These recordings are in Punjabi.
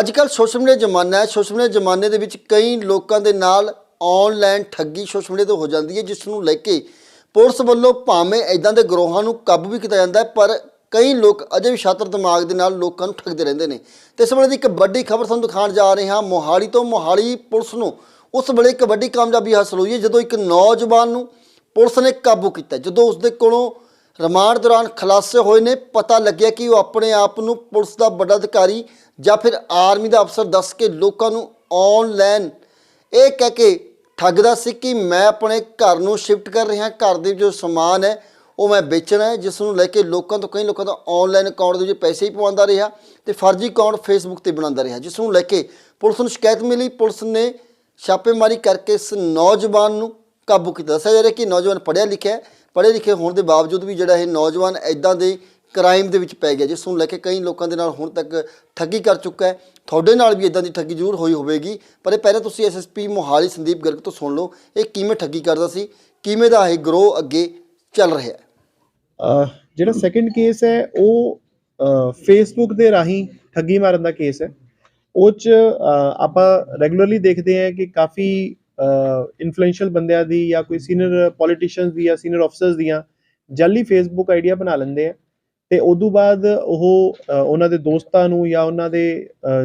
ਅੱਜ ਕੱਲ ਸੋਸ਼ਲ ਮੀਡੀਆ ਜ਼ਮਾਨਾ ਹੈ। ਸੋਸ਼ਲ ਮੀਡੀਆ ਜ਼ਮਾਨੇ ਦੇ ਵਿੱਚ ਕਈ ਲੋਕਾਂ ਦੇ ਨਾਲ ਆਨਲਾਈਨ ਠੱਗੀ ਸੋਸ਼ਲ ਮੀਡੀਆ ਤੋਂ ਹੋ ਜਾਂਦੀ ਹੈ, ਜਿਸ ਨੂੰ ਲੈ ਕੇ ਪੁਲਿਸ ਵੱਲੋਂ ਭਾਵੇਂ ਇਦਾਂ ਦੇ ਗਰੋਹਾਂ ਨੂੰ ਕਾਬੂ ਵੀ ਕੀਤਾ ਜਾਂਦਾ ਹੈ, ਪਰ ਕਈ ਲੋਕ ਅਜੇ ਵੀ ਸ਼ਾਤਰ ਦਿਮਾਗ ਦੇ ਨਾਲ ਲੋਕਾਂ ਨੂੰ ਠੱਗਦੇ ਰਹਿੰਦੇ ਨੇ। ਤੇ ਇਸ ਵੇਲੇ ਦੀ ਇੱਕ ਵੱਡੀ ਖਬਰ ਤੁਹਾਨੂੰ ਦਿਖਾਉਣ ਜਾ ਰਹੇ ਹਾਂ। ਮੋਹਾਲੀ ਤੋਂ ਮੋਹਾਲੀ ਪੁਲਿਸ ਨੂੰ ਉਸ ਵੇਲੇ ਇੱਕ ਵੱਡੀ ਕਾਮਯਾਬੀ ਹਾਸਲ ਹੋਈ ਹੈ, ਜਦੋਂ ਇੱਕ ਨੌਜਵਾਨ ਨੂੰ ਪੁਲਿਸ ਨੇ ਕਾਬੂ ਕੀਤਾ ਜਦੋਂ ਉਸ ਦੇ ਕੋਲੋਂ ਰਿਮਾਂਡ ਦੌਰਾਨ ਖੁਲਾਸੇ ਹੋਏ ਨੇ, ਪਤਾ ਲੱਗਿਆ ਕਿ ਉਹ ਆਪਣੇ ਆਪ ਨੂੰ ਪੁਲਿਸ ਦਾ ਵੱਡਾ ਅਧਿਕਾਰੀ ਜਾਂ ਫਿਰ ਆਰਮੀ ਦਾ ਅਫਸਰ ਦੱਸ ਕੇ ਲੋਕਾਂ ਨੂੰ ਆਨਲਾਈਨ ਇਹ ਕਹਿ ਕੇ ਠੱਗਦਾ ਸੀ ਕਿ ਮੈਂ ਆਪਣੇ ਘਰ ਨੂੰ ਸ਼ਿਫਟ ਕਰ ਰਿਹਾ, ਘਰ ਦੇ ਜੋ ਸਮਾਨ ਹੈ, ਉਹ ਮੈਂ ਵੇਚਣਾ ਹੈ, ਜਿਸ ਨੂੰ ਲੈ ਕੇ ਲੋਕਾਂ ਤੋਂ ਕਈ ਲੋਕਾਂ ਦਾ ਆਨਲਾਈਨ ਅਕਾਊਂਟ ਦੇ ਵਿੱਚ ਪੈਸੇ ਹੀ ਪਵਾਉਂਦਾ ਰਿਹਾ ਤੇ ਫਰਜ਼ੀ ਅਕਾਊਂਟ ਫੇਸਬੁੱਕ ਤੇ ਬਣਾਉਂਦਾ ਰਿਹਾ, ਜਿਸ ਨੂੰ ਲੈ ਕੇ ਪੁਲਿਸ ਨੂੰ ਸ਼ਿਕਾਇਤ ਮਿਲੀ, ਪੁਲਿਸ ਨੇ ਛਾਪੇਮਾਰੀ ਕਰਕੇ ਇਸ ਨੌਜਵਾਨ ਨੂੰ ਕਾਬੂ ਕੀਤਾ। ਦੱਸਿਆ ਜਾ ਰਿਹਾ ਕਿ ਨੌਜਵਾਨ ਪੜ੍ਹਿਆ ਲਿਖਿਆ ਹੈ, ਪੜ੍ਹੇ ਲਿਖੇ ਹੋਣ ਦੇ ਬਾਵਜੂਦ ਵੀ ਜਿਹੜਾ ਇਹ ਨੌਜਵਾਨ ਐਦਾਂ ਦੇ ਕ੍ਰਾਈਮ ਦੇ ਵਿੱਚ ਪੈ ਗਿਆ। ਜਿਸ ਨੂੰ ਲੈ ਕੇ ਕਈ ਲੋਕਾਂ ਦੇ ਨਾਲ ਹੁਣ ਤੱਕ ਠੱਗੀ ਕਰ ਚੁੱਕਾ ਹੈ। ਤੁਹਾਡੇ ਨਾਲ ਵੀ ਇਦਾਂ ਦੀ ਠੱਗੀ ਜ਼ਰੂਰ ਹੋਈ ਹੋਵੇਗੀ। ਪਰ ਇਹ ਪਹਿਲਾਂ ਤੁਸੀਂ ਐਸਐਸਪੀ ਮੋਹਾਲੀ ਸੰਦੀਪ ਗਰਗ ਤੋਂ ਸੁਣ ਲਓ। ਇਹ ਕਿਵੇਂ ਠੱਗੀ ਕਰਦਾ ਸੀ? ਕਿਵੇਂ ਦਾ ਇਹ ਗਰੋਹ ਅੱਗੇ ਚੱਲ ਰਿਹਾ ਹੈ? ਜਿਹੜਾ ਸੈਕੰਡ ਕੇਸ ਹੈ, ਉਹ ਫੇਸਬੁੱਕ ਦੇ ਰਾਹੀਂ ਠੱਗੀ ਮਾਰਨ ਦਾ ਕੇਸ ਹੈ। ਉਹ ਚ ਆਪਾਂ ਰੈਗੂਲਰਲੀ ਦੇਖਦੇ ਹਾਂ ਕਿ ਕਾਫੀ ਇਨਫਲੂਐਂਸ਼ੀਅਲ ਬੰਦਿਆਂ ਦੀ ਜਾਂ ਕੋਈ ਸੀਨੀਅਰ ਪੋਲੀਟੀਸ਼ੀਅਨਸ ਦੀ ਜਾਂ ਸੀਨੀਅਰ ਅਫਸਰਸ ਦੀਆਂ ਜਾਲੀ ਫੇਸਬੁੱਕ ਆਈਡੀਆ ਬਣਾ ਲੈਂਦੇ ਆ। ਤੇ ਉਦੋਂ ਬਾਅਦ ਉਹ ਉਹਨਾਂ ਦੇ ਦੋਸਤਾਂ ਨੂੰ ਜਾਂ ਉਹਨਾਂ ਦੇ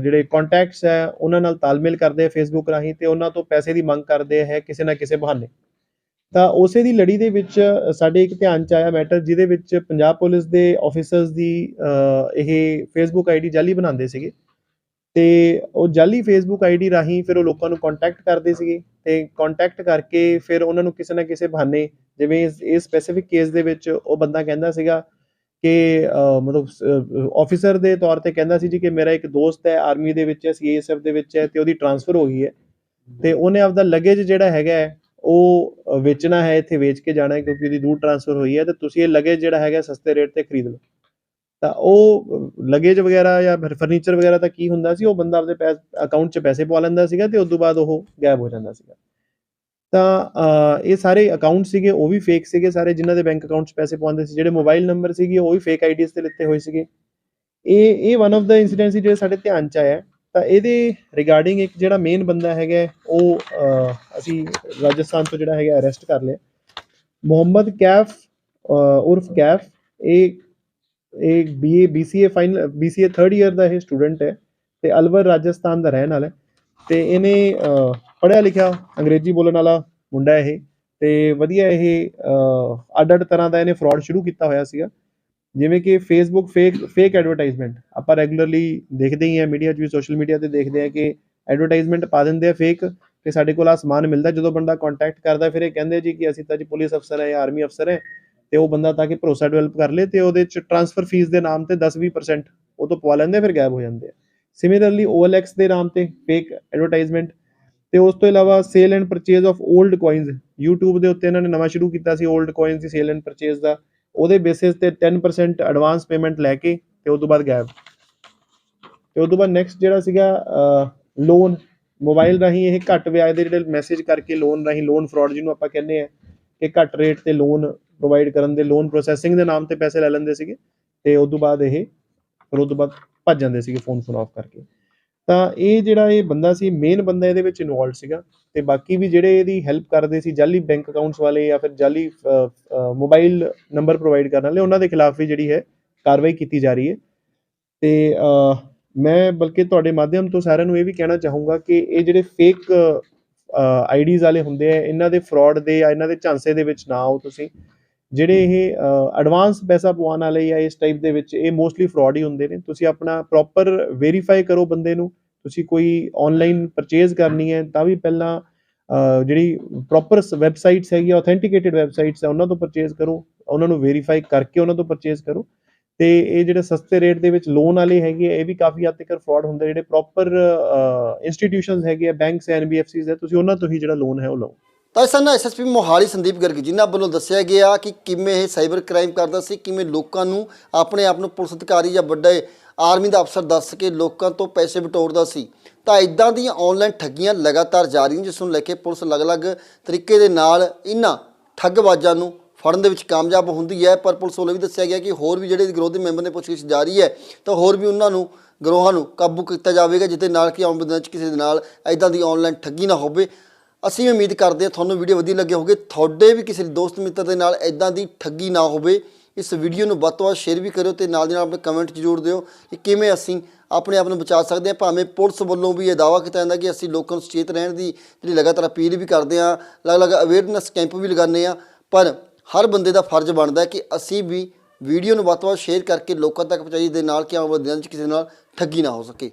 ਜਿਹੜੇ ਕੰਟੈਕਟਸ ਹੈ, ਉਹਨਾਂ ਨਾਲ ਤਾਲਮੇਲ ਕਰਦੇ ਆ ਫੇਸਬੁੱਕ ਰਾਹੀਂ ਤੇ ਉਹਨਾਂ ਤੋਂ ਪੈਸੇ ਦੀ ਮੰਗ ਕਰਦੇ ਹੈ ਕਿਸੇ ਨਾ ਕਿਸੇ ਬਹਾਨੇ। ਤਾਂ ਉਸੇ ਦੀ ਲੜੀ ਦੇ ਵਿੱਚ ਸਾਡੇ ਇੱਕ ਧਿਆਨ ਚ ਆਇਆ ਮੈਟਰ ਜਿਹਦੇ ਵਿੱਚ ਪੰਜਾਬ ਪੁਲਿਸ ਦੇ ਆਫੀਸਰਸ ਦੀ ਇਹ ਫੇਸਬੁੱਕ ਆਈਡੀ ਜਾਲੀ ਬਣਾਉਂਦੇ ਸੀਗੇ। ਤੇ ਉਹ ਜਾਲੀ ਫੇਸਬੁੱਕ ਆਈਡੀ ਰਾਹੀਂ ਫਿਰ ਉਹ ਲੋਕਾਂ ਨੂੰ ਕੰਟੈਕਟ ਕਰਦੇ ਸੀਗੇ ਤੇ ਕੰਟੈਕਟ ਕਰਕੇ ਫਿਰ ਉਹਨਾਂ ਨੂੰ ਕਿਸੇ ਨਾ ਕਿਸੇ ਬਹਾਨੇ ਜਿਵੇਂ ਇਸ ਸਪੈਸੀਫਿਕ ਕੇਸ ਦੇ ਵਿੱਚ ਉਹ ਬੰਦਾ ਕਹਿੰਦਾ ਸੀਗਾ ਕਿ ਮਤਲਬ ਆਫੀਸਰ ਦੇ ਤੌਰ ਤੇ ਕਹਿੰਦਾ ਸੀ ਜੀ ਕਿ ਮੇਰਾ ਇੱਕ ਦੋਸਤ ਹੈ ਆਰਮੀ ਦੇ ਵਿੱਚ ਹੈ ਸੀਏਐਸਐਫ ਦੇ ਵਿੱਚ ਹੈ ਤੇ ਉਹਦੀ ਟਰਾਂਸਫਰ ਹੋ ਗਈ ਹੈ। ਤੇ ਉਹਨੇ ਆਪਦਾ ਲਗੇਜ ਜਿਹੜਾ ਹੈਗਾ ਉਹ ਵੇਚਣਾ ਹੈ, ਇੱਥੇ ਵੇਚ ਕੇ ਜਾਣਾ ਹੈ ਕਿਉਂਕਿ ਉਹਦੀ ਦੂਰ ਟ੍ਰਾਂਸਫਰ ਹੋਈ ਹੈ ਤੇ ਤੁਸੀਂ ਇਹ ਲਗੇਜ ਜਿਹੜਾ ਹੈਗਾ ਸਸਤੇ ਰੇਟ ਤੇ ਖਰੀਦ ਲਓ। ਤਾਂ ਉਹ ਲਗੇਜ ਵਗੈਰਾ ਜਾਂ ਫਿਰ ਫਰਨੀਚਰ ਵਗੈਰਾ ਤਾਂ ਕੀ ਹੁੰਦਾ ਸੀ, ਉਹ ਬੰਦਾ ਆਪਦੇ ਅਕਾਊਂਟ 'ਚ ਪੈਸੇ ਪਵਾ ਲੈਂਦਾ ਸੀਗਾ ਤੇ ਉਸ ਤੋਂ ਬਾਅਦ ਉਹ ਗਾਇਬ ਹੋ ਜਾਂਦਾ ਸੀਗਾ। ਤਾਂ ਇਹ ਸਾਰੇ ਅਕਾਊਂਟ ਸੀਗੇ, ਉਹ ਵੀ ਫੇਕ ਸੀਗੇ ਸਾਰੇ, ਜਿਨ੍ਹਾਂ ਦੇ ਬੈਂਕ ਅਕਾਊਂਟ 'ਚ ਪੈਸੇ ਪਵਾਉਂਦੇ ਸੀ। ਜਿਹੜੇ ਮੋਬਾਈਲ ਨੰਬਰ ਸੀਗੇ, ਉਹ ਵੀ ਫੇਕ ਆਈਡੀਜ਼ ਤੇ ਲਿੱਤੇ ਹੋਏ ਸੀਗੇ। ਇਹ ਇਹ ਵਨ ਆਫ ਦਾ ਇਨਸੀਡੈਂਟ ਸੀ ਜਿਹੜੇ ਸਾਡੇ ਧਿਆਨ 'ਚ ਆਇਆ। ਤਾਂ ਇਹਦੇ ਰਿਗਾਰਡਿੰਗ ਇੱਕ ਜਿਹੜਾ ਮੇਨ ਬੰਦਾ ਹੈਗਾ, ਉਹ ਅਸੀਂ ਰਾਜਸਥਾਨ ਤੋਂ ਜਿਹੜਾ ਹੈਗਾ ਅਰੈਸਟ ਕਰ ਲਿਆ। ਮੁਹੰਮਦ ਕੈਫ ਉਰਫ ਕੈਫ, ਇਹ ਇਹ BA BCA final BCA 3rd year ਦਾ ਇਹ ਸਟੂਡੈਂਟ ਹੈ ਤੇ ਅਲਵਰ ਰਾਜਸਥਾਨ ਦਾ ਰਹਿਣ ਵਾਲਾ ਹੈ। ਤੇ ਇਹਨੇ ਅ, ਪੜ੍ਹਿਆ ਲਿਖਿਆ ਅੰਗਰੇਜ਼ੀ ਬੋਲਣ ਵਾਲਾ ਮੁੰਡਾ ਇਹ ਤੇ ਵਧੀਆ ਇਹ ਅੱਡ ਅੱਡ ਤਰ੍ਹਾਂ ਦਾ ਇਹਨੇ ਫਰਾਡ ਸ਼ੁਰੂ ਕੀਤਾ ਹੋਇਆ ਸੀਗਾ। ਜਿਵੇਂ ਕਿ ਫੇਸਬੁੱਕ ਫੇਕ ਫੇਕ ਐਡਵਰਟਾਈਜ਼ਮੈਂਟ ਆਪਾਂ ਰੈਗੂਲਰਲੀ ਦੇਖਦੇ ਹੀ ਆ ਮੀਡੀਆ 'ਚ ਵੀ ਸੋਸ਼ਲ ਮੀਡੀਆ ਤੇ ਦੇਖਦੇ ਆ ਕਿ ਐਡਵਰਟਾਈਜ਼ਮੈਂਟ ਪਾ ਦਿੰਦੇ ਆ ਫੇਕ ਕਿ ਸਾਡੇ ਕੋਲ ਆ ਸਮਾਨ ਮਿਲਦਾ ਜਦੋਂ ਬੰਦਾ ਕੰਟੈਕਟ ਕਰਦਾ ਫਿਰ ਇਹ ਕਹਿੰਦੇ ਜੀ ਕਿ ਅਸੀਂ ਤਾਂ ਜੀ ਪੁਲਿਸ ਅਫਸਰ ਹੈ ਜਾਂ ਆਰਮੀ ਅਫਸਰ ਹੈ ਤੇ ਉਹ ਬੰਦਾ ਤਾਂ ਕਿ ਭਰੋਸਾ ਡਿਵੈਲਪ ਕਰ ਲੇ ਤੇ ਉਹਦੇ 'ਚ ਟ੍ਰਾਂਸਫਰ ਫੀਸ ਦੇ ਨਾਮ ਤੇ 10-20% ਉਹ ਤੋਂ ਪਵਾ ਲੈਂਦੇ ਫਿਰ ਗਾਇਬ ਹੋ ਜਾਂਦੇ ਆ। ਸਿਮਿਲਰਲੀ OLX ਦੇ ਨਾਮ ਤੇ ਫੇਕ ਐਡਵਰਟਾਈਜ਼ਮੈਂਟ ਤੇ ਉਸ ਤੋਂ ਇਲਾਵਾ sale and purchase of old coins YouTube ਦੇ ਉੱਤੇ ਇਹਨਾਂ ਨੇ ਨਵਾਂ ਸ਼ੁਰੂ ਕੀਤਾ ਸੀ 올ਡ ਕੋਇਨਸ ਦੀ ਸੇਲ ਐਂਡ ਪਰਚੇਜ਼ ਦਾ, ਉਹਦੇ ਬੇਸਿਸ ਤੇ 10% ਐਡਵਾਂਸ ਪੇਮੈਂਟ ਲੈ ਕੇ ਤੇ ਉਸ ਤੋਂ ਬਾਅਦ ਗਾਇਬ। ਤੇ ਉਸ ਤੋਂ ਬਾਅਦ ਨੈਕਸਟ ਜਿਹੜਾ ਸੀਗਾ ਲੋਨ ਮੋਬਾਈਲ ਰਾਹੀਂ ਇਹ ਘੱਟ ਵਿਆਜ ਦੇ ਜਿਹੜੇ ਮੈਸੇਜ ਕਰਕੇ ਲੋਨ ਰਾਹੀਂ ਲੋਨ ਫਰਾਡ ਜਿਹਨੂੰ ਆਪਾਂ ਕਹਿੰਦੇ ਆ ਕਿ ਘੱਟ ਰੇਟ ਤੇ ਲੋਨ ਪ੍ਰੋਵਾਈਡ ਕਰਨ ਦੇ ਲੋਨ ਪ੍ਰੋਸੈਸਿੰਗ ਦੇ ਨਾਮ ਤੇ ਪੈਸੇ ਲੈ ਲੈਂਦੇ ਸੀਗੇ ਤੇ ਉਸ ਤੋਂ ਬਾਅਦ ਇਹ, ਫਿਰ ਉਸ ਤੋਂ ਬਾਅਦ ਭੱਜ ਜਾਂਦੇ ਸੀਗੇ ਫੋਨ ਫੋਨ ਆਫ ਕਰਕੇ। ਤਾਂ ਇਹ ਜਿਹੜਾ ਇਹ ਬੰਦਾ ਸੀ ਮੇਨ ਬੰਦਾ ਇਹਦੇ ਵਿੱਚ ਇਨਵੋਲਡ ਸੀਗਾ ਤੇ ਬਾਕੀ ਵੀ ਜਿਹੜੇ ਇਹਦੀ ਹੈਲਪ ਕਰਦੇ ਸੀ ਜਾਲੀ ਬੈਂਕ ਅਕਾਊਂਟਸ ਵਾਲੇ ਜਾਂ ਫਿਰ ਜਾਲੀ ਮੋਬਾਈਲ ਨੰਬਰ ਪ੍ਰੋਵਾਈਡ ਕਰਨ ਵਾਲੇ, ਉਹਨਾਂ ਦੇ ਖਿਲਾਫ ਵੀ ਜਿਹੜੀ ਹੈ ਕਾਰਵਾਈ ਕੀਤੀ ਜਾ ਰਹੀ ਹੈ। ਤੇ ਮੈਂ ਬਲਕਿ ਤੁਹਾਡੇ ਮਾਧਿਅਮ ਤੋਂ ਸਾਰਿਆਂ ਨੂੰ ਇਹ ਵੀ ਕਹਿਣਾ ਚਾਹੂੰਗਾ ਕਿ ਇਹ ਜਿਹੜੇ ਫੇਕ ਆਈਡੀਜ਼ ਵਾਲੇ ਹੁੰਦੇ ਆ, ਇਹਨਾਂ ਦੇ ਫਰਾਡ ਦੇ ਜਾਂ ਇਹਨਾਂ ਦੇ ਝਾਂਸੇ ਦੇ ਵਿੱਚ ਨਾ ਆਓ ਤੁਸੀਂ। ਜਿਹੜੇ ਇਹ ਐਡਵਾਂਸ ਪੈਸਾ ਪਵਾਉਣ ਵਾਲੇ ਜਾਂ ਇਸ ਟਾਈਪ ਦੇ ਵਿੱਚ ਇਹ ਮੋਸਟਲੀ ਫਰਾਡ ਹੀ ਹੁੰਦੇ ਨੇ। ਤੁਸੀਂ ਆਪਣਾ ਪ੍ਰੋਪਰ ਵੈਰੀਫਾਈ ਕਰੋ ਬੰਦੇ ਨੂੰ। ਤੁਸੀਂ ਕੋਈ ਆਨਲਾਈਨ ਪਰਚੇਜ਼ ਕਰਨੀ ਹੈ ਤਾਂ ਵੀ ਪਹਿਲਾਂ ਜਿਹੜੀ ਪ੍ਰੋਪਰ ਵੈਬਸਾਈਟਸ ਹੈਗੀਆਂ ਆਥੈਂਟੀਕੇਟਿਡ ਵੈਬਸਾਈਟਸ ਹੈ ਉਹਨਾਂ ਤੋਂ ਪਰਚੇਜ਼ ਕਰੋ। ਉਹਨਾਂ ਨੂੰ ਵੈਰੀਫਾਈ ਕਰਕੇ ਉਹਨਾਂ ਤੋਂ ਪਰਚੇਜ਼ ਕਰੋ। ਤੇ ਇਹ ਜਿਹੜੇ ਸਸਤੇ ਰੇਟ ਦੇ ਵਿੱਚ ਲੋਨ ਵਾਲੇ ਹੈਗੇ ਆ, ਇਹ ਵੀ ਕਾਫੀ ਹੱਦ ਤੱਕ ਫਰਾਡ ਹੁੰਦੇ ਜਿਹੜੇ ਪ੍ਰੋਪਰ ਇੰਸਟੀਟਿਊਸ਼ਨਸ ਹੈਗੇ ਆ ਬੈਂਕਸ ਐਨਬੀਐਫਸੀਜ਼ ਹੈ ਤੁਸੀਂ ਉਹਨਾਂ ਤੋਂ ਹੀ ਜਿਹੜਾ ਲੋਨ ਹੈ ਉਹ ਲਓ। ਤਾਂ ਇਸ ਨਾਲ ਐਸਐਸਪੀ ਮੋਹਾਲੀ ਸੰਦੀਪ ਗਰਗ ਜਿਨ੍ਹਾਂ ਵੱਲੋਂ ਦੱਸਿਆ ਗਿਆ ਕਿ ਕਿਵੇਂ ਇਹ ਸਾਈਬਰ ਕ੍ਰਾਈਮ ਕਰਦਾ ਸੀ, ਕਿਵੇਂ ਲੋਕਾਂ ਨੂੰ ਆਪਣੇ ਆਪ ਨੂੰ ਪੁਲਿਸ ਅਧਿਕਾਰੀ ਜਾਂ ਵੱਡੇ ਆਰਮੀ ਦਾ ਅਫਸਰ ਦੱਸ ਕੇ ਲੋਕਾਂ ਤੋਂ ਪੈਸੇ ਬਟੋਰਦਾ ਸੀ। ਤਾਂ ਇਦਾਂ ਦੀਆਂ ਆਨਲਾਈਨ ਠੱਗੀਆਂ ਲਗਾਤਾਰ ਜਾਰੀ ਨੇ, ਜਿਸ ਨੂੰ ਲੈ ਕੇ ਪੁਲਿਸ ਅਲੱਗ-ਅਲੱਗ ਤਰੀਕੇ ਦੇ ਨਾਲ ਇਹਨਾਂ ਠੱਗਬਾਜ਼ਾਂ ਨੂੰ ਫੜਨ ਦੇ ਵਿੱਚ ਕਾਮਯਾਬ ਹੁੰਦੀ ਹੈ। ਪਰ ਪੁਲਿਸ ਵੱਲੋਂ ਵੀ ਦੱਸਿਆ ਗਿਆ ਕਿ ਹੋਰ ਵੀ ਜਿਹੜੇ ਵਿਰੋਧੀ ਮੈਂਬਰ ਨੇ ਪੁੱਛਗਿੱਛ ਜਾਰੀ ਹੈ, ਤਾਂ ਹੋਰ ਵੀ ਉਹਨਾਂ ਨੂੰ ਗਰੋਹਾਂ ਨੂੰ ਕਾਬੂ ਕੀਤਾ ਜਾਵੇਗਾ ਜਿੱਤੇ ਨਾਲ ਕਿ ਆਉਣ ਦਿਨਾਂ 'ਚ ਕਿਸੇ ਦੇ ਨਾਲ ਐਦਾਂ ਦੀ ਆਨਲਾਈਨ ਠੱਗੀ ਨਾ ਹੋਵੇ। ਅਸੀਂ ਉਮੀਦ ਕਰਦੇ ਹਾਂ ਤੁਹਾਨੂੰ ਵੀਡੀਓ ਵਧੀਆ ਲੱਗੀ ਹੋਵੇ ਤੁਹਾਡੇ ਵੀ ਕਿਸੇ ਦੋਸਤ ਮਿੱਤਰ ਦੇ ਨਾਲ ਐਦਾਂ ਦੀ ਠੱਗੀ ਨਾ ਹੋਵੇ। ਇਸ ਵੀਡੀਓ ਨੂੰ ਵੱਧ ਤੋਂ ਵੱਧ ਸ਼ੇਅਰ ਵੀ ਕਰਿਓ ਤੇ ਨਾਲ ਦੀ ਨਾਲ ਆਪਣੇ ਕਮੈਂਟ ਜ਼ਰੂਰ ਦਿਓ ਕਿ ਕਿਵੇਂ ਅਸੀਂ ਆਪਣੇ ਆਪ ਨੂੰ ਬਚਾ ਸਕਦੇ ਹਾਂ। ਭਾਵੇਂ ਪੁਲਿਸ ਵੱਲੋਂ ਵੀ ਇਹ ਦਾਅਵਾ ਕੀਤਾ ਜਾਂਦਾ ਕਿ ਅਸੀਂ ਲੋਕਾਂ ਨੂੰ ਸੁਚੇਤ ਰਹਿਣ ਦੀ ਜਿਹੜੀ ਲਗਾਤਾਰ ਅਪੀਲ ਵੀ ਕਰਦੇ ਹਾਂ, ਅਲੱਗ-ਅਲੱਗ ਅਵੇਅਰਨੈਸ ਕੈਂਪ ਵੀ ਲਗਾਉਂਦੇ ਹਾਂ। ਪਰ ਹਰ ਬੰਦੇ ਦਾ ਫਰਜ਼ ਬਣਦਾ ਹੈ ਕਿ ਅਸੀਂ ਵੀ ਵੀਡੀਓ ਨੂੰ ਵੱਧ ਤੋਂ ਵੱਧ ਸ਼ੇਅਰ ਕਰਕੇ ਲੋਕਾਂ ਤੱਕ ਪਹੁੰਚਾਈ ਦੇ ਨਾਲ ਕਿ ਆਉਣ ਵਾਲੇ ਦਿਨਾਂ 'ਚ ਕਿਸੇ ਨਾਲ ਠੱਗੀ ਨਾ ਹੋ ਸਕੇ।